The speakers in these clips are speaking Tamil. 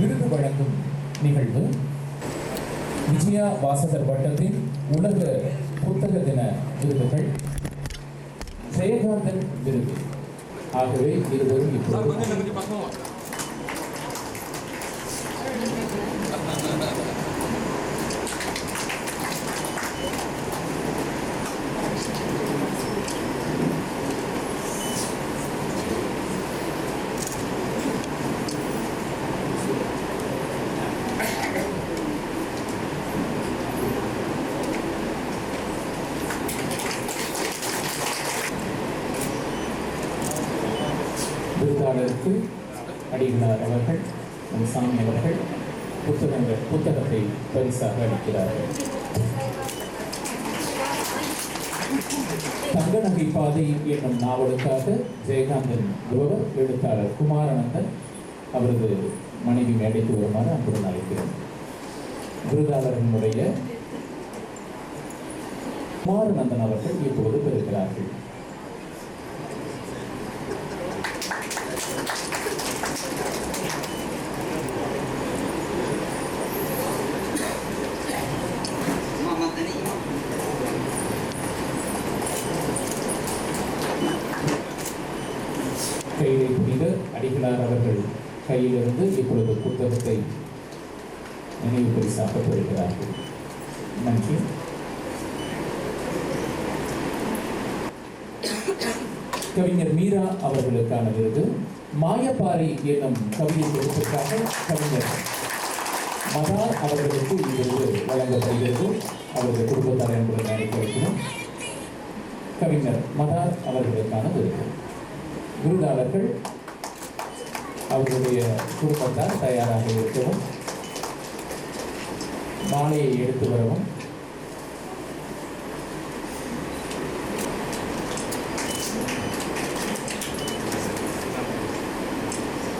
விருது வழங்கும் நிகழ்வு. விஜயா வாசகர் வட்டத்தின் உலக புத்தக தின விருதுகள். ஜெயகாந்தன் விருது. ஆகவே இருவரும் இப்போது விருதாளருக்கு அடிகளார் அவர்கள் நம் சாமி அவர்கள் புத்தகங்கள் புத்தகத்தை பரிசாக அளிக்கிறார்கள். தங்க நகை பாதை என்னும் நாவலுக்காக ஜெயகாந்தன் ஒருவர் எழுத்தாளர் குமாரானந்தன் அவரது மனைவி மேடைக்கு வருமாறு அன்புடன் அழைக்கிறேன் விருதாளர்களுடைய குமாரநந்தன் அவர்கள் இப்போது பெறுகிறார்கள் கையிலே புனித அடிகளார் அவர்கள் கையிலிருந்து இப்பொழுது புத்தகத்தை நினைவு பரிசாக பெறுகிறார்கள் நன்றி. கவிஞர் மீரா அவர்களுக்கான விருது. மாயப்பாரி என்னும் கவிதை தொகுப்பிற்காக கவிஞர் மதா அவர்களுக்கு இவ்விருது வழங்கப்படுகிறது. அவருடைய குடும்பத்தார் என்பதை நினைக்க வைக்கிறோம் கவிஞர் மதார் அவர்களுக்கான விருது. விருதாளர்கள் அவர்களுடைய குடும்பத்தார் தயாராக இருக்கவும் மாலையை எடுத்து வரவும்.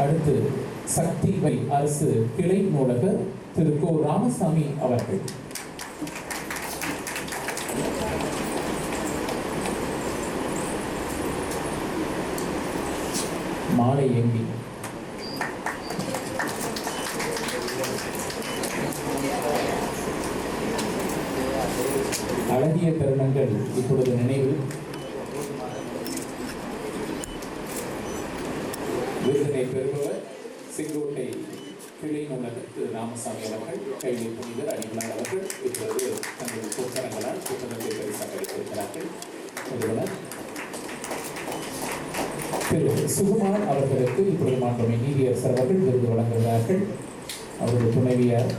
அடுத்து சக்தி வை அரசு கிளை நூலகர் திரு கோ. ராமசாமி அவர்கள். மாலை ஏந்தி. அழகிய தருணங்கள் இப்பொழுது நினைவில். விருதினை பெறுபவர் செங்கோட்டை கிளை நூலகர் திரு ராமசாமி அவர்கள் கையில் புனிதர் அடிகளார் அவர்கள் இப்பொழுது தங்கள் புத்தகங்களால் புத்தகத்தை பரிசாக அளித்திருக்கிறார்கள் நிறுவனர் திரு சுகுமார் அவர்களுக்கு இப்பொழுது மாண்புமை நீதியரசர் அவர்கள் விருது வழங்குகிறார்கள். அவரது துணைவியார்.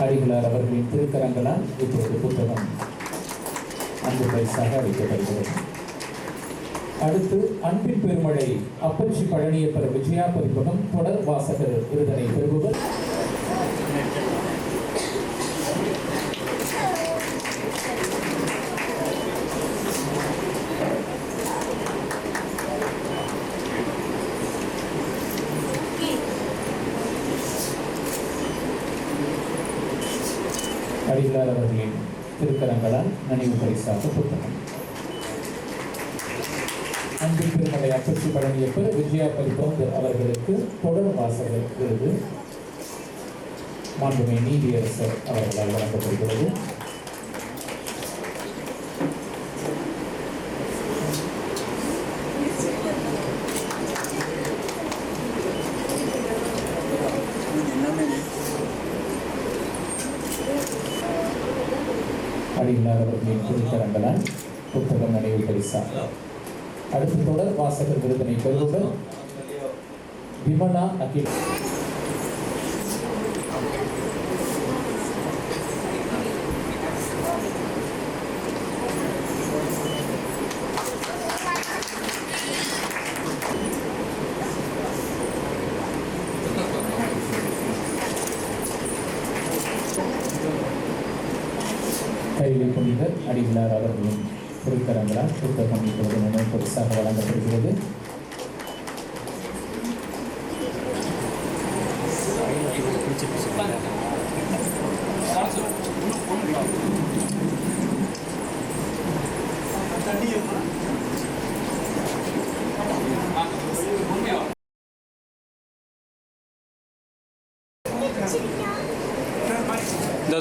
ஹரிகுலார் அவர்களின் திருக்கரங்களால் இப்பொழுது புத்தகம். நான்கு பரிசாக அளிக்கப்படுகிறது அடுத்து அன்பின் பெருமழை அப்பச்சி பழனியப்பர் விஜயா பதிப்பகம் தொடர் வாசகர் விருதனை பெறுபவர். அடிகளார் அவர்களின் திருக்கரங்களால் நினைவு பரிசாக புத்தகம். அன்பு திருமலை அப்பச்சி பழனியப்பர் விஜயா பதிப்பகம் அவர்களுக்கு தொடர் வாசகர் விருது. மாண்புமை நீதியரசர் அவர்களால் வழங்கப்படுகிறது. அடிகளார் அவர்களின் திருக்கரங்களால் புத்தகம் நினைவு பரிசாக அடுத்த தொடர் வாசகர் விருதனை பெறுபவர் விமலா அகில் கைவினை புனித அடிகளார் அவர்களும் திருக்கரங்களால் புத்தகம் இப்பொழுது நினைவு பரிசாக வழங்கப்படுகிறது.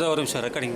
ஒரு நிமிஷம் ரெக்கார்டிங்